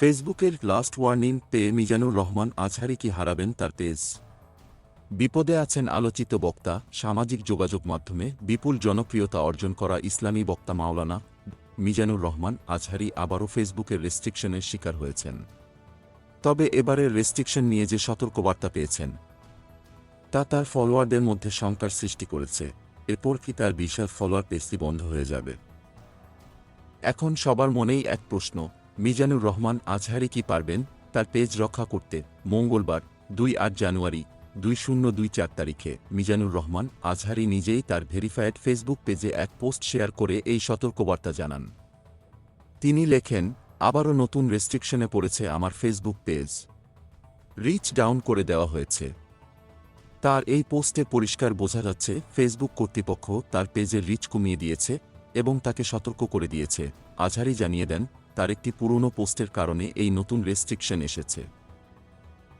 ফেসবুকের last warning পেয়ে মিজানুর রহমান আজহারি কি হারাবেন তার পেজ বিপদে আছেন আলোচিত বক্তা, সামাজিক যোগাযোগ মাধ্যমে বিপুল জনপ্রিয়তা অর্জন করা ইসলামী বক্তা মাওলানা মিজানুর রহমান আজহারি আবারও ফেসবুকের রেস্ট্রিকশনের শিকার হয়েছেন। তবে এবারের রেস্ট্রিকশন নিয়ে যে সতর্কবার্তা পেয়েছেন, তা তার ফলোয়ারদের মধ্যে শঙ্কার সৃষ্টি করেছে। এরপর কি তার বিশাল ফলোয়ার পেজটি বন্ধ হয়ে যাবে? এখন সবার মনেই এক প্রশ্ন মিজানুর রহমান আজহারি কি পারবেন, তার পেজ রক্ষা করতে মঙ্গলবার, দুই আট জানুয়ারি, দুই শূন্য দুই চার তারিখে। মিজানুর রহমান আজহারি নিজেই তার ভেরিফায়েড ফেসবুক পেজে এক পোস্ট শেয়ার করে এই সতর্কবার্তা জানান। তিনি লেখেন, আবারও নতুন রেস্ট্রিকশনে পড়েছে আমার ফেসবুক পেজ। রিচ ডাউন করে দেওয়া হয়েছে। তার এই পোস্টে পরিষ্কার বোঝা যাচ্ছে, ফেসবুক কর্তৃপক্ষ তার পেজের রিচ কমিয়ে দিয়েছে এবং তাকে সতর্ক করে দিয়েছে। আজহারি জানিয়ে দেন তার একটি পুরনো পোস্টের কারণে এই নতুন রেস্ট্রিকশন এসেছে।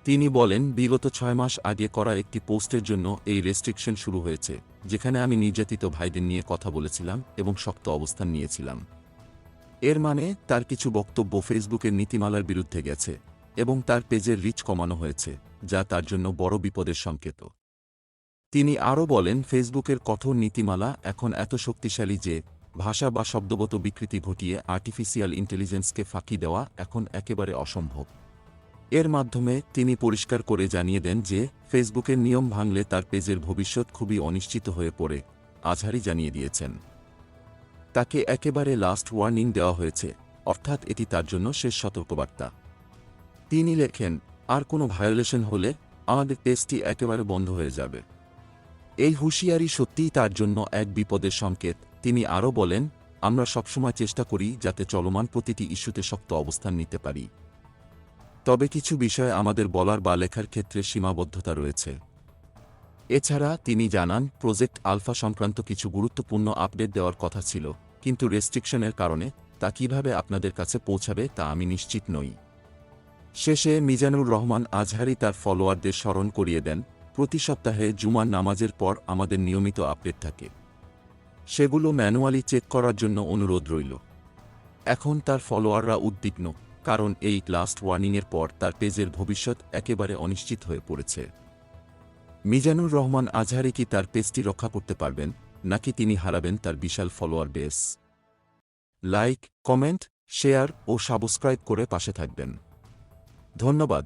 তিনি বলেন, বিগত ছয় মাস আগে করা একটি পোস্টের জন্য এই রেস্ট্রিকশন শুরু হয়েছে, যেখানে আমি নির্যাতিত ভাইদের নিয়ে কথা বলেছিলাম এবং শক্ত অবস্থান নিয়েছিলাম। এর মানে তার কিছু বক্তব্য ফেসবুকের নীতিমালার বিরুদ্ধে গেছে এবং তার পেজের রিচ কমানো হয়েছে, যা তার জন্য বড় বিপদের সংকেত। তিনি আরও বলেন, ফেসবুকের কঠোর নীতিমালা এখন এত শক্তিশালী যে ভাষা বা শব্দগত বিকৃতি ঘটিয়ে আর্টিফিশিয়াল ইন্টেলিজেন্সকে ফাঁকি দেওয়া এখন একেবারে অসম্ভব। এর মাধ্যমে তিনি পরিষ্কার করে জানিয়ে দেন যে, ফেসবুকের নিয়ম ভাঙলে তার পেজের ভবিষ্যৎ খুবই অনিশ্চিত হয়ে পড়ে, আজহারি জানিয়ে দিয়েছেন। তাকে একেবারে লাস্ট ওয়ার্নিং দেওয়া হয়েছে, অর্থাৎ এটি তার জন্য শেষ সতর্কবার্তা। তিনি লেখেন, আর কোনো ভায়োলেশন হলে আমাদের পেজটি একেবারে বন্ধ হয়ে যাবে। এই হুঁশিয়ারি সত্যিই তার জন্য এক বিপদের সংকেত তিনি আরও বলেন, আমরা সবসময় চেষ্টা করি যাতে চলমান প্রতিটি ইস্যুতে শক্ত অবস্থান নিতে পারি। তবে কিছু বিষয় আমাদের বলার বা লেখার ক্ষেত্রে সীমাবদ্ধতা রয়েছে। এছাড়া তিনি জানান, প্রজেক্ট আলফা সংক্রান্ত কিছু গুরুত্বপূর্ণ আপডেট দেওয়ার কথা ছিল, কিন্তু রেস্ট্রিকশনের কারণে তা কীভাবে আপনাদের কাছে পৌঁছাবে তা আমি নিশ্চিত নই। শেষে মিজানুর রহমান আজহারি তার ফলোয়ারদের স্মরণ করিয়ে দেন, প্রতি সপ্তাহে জুমার নামাজের পর আমাদের নিয়মিত আপডেট থাকে। সেগুলো ম্যানুয়ালি চেক করার জন্য অনুরোধ রইল। এখন তার ফলোয়াররা উদ্বিগ্ন, কারণ এই লাস্ট ওয়ার্নিংয়ের পর তার পেজের ভবিষ্যৎ একেবারে অনিশ্চিত হয়ে পড়েছে। মিজানুর রহমান আজহারি কি তার পেজটি রক্ষা করতে পারবেন, নাকি তিনি হারাবেন তার বিশাল follower base? Like, comment, share ও সাবস্ক্রাইব করে পাশে থাকবেন। ধন্যবাদ।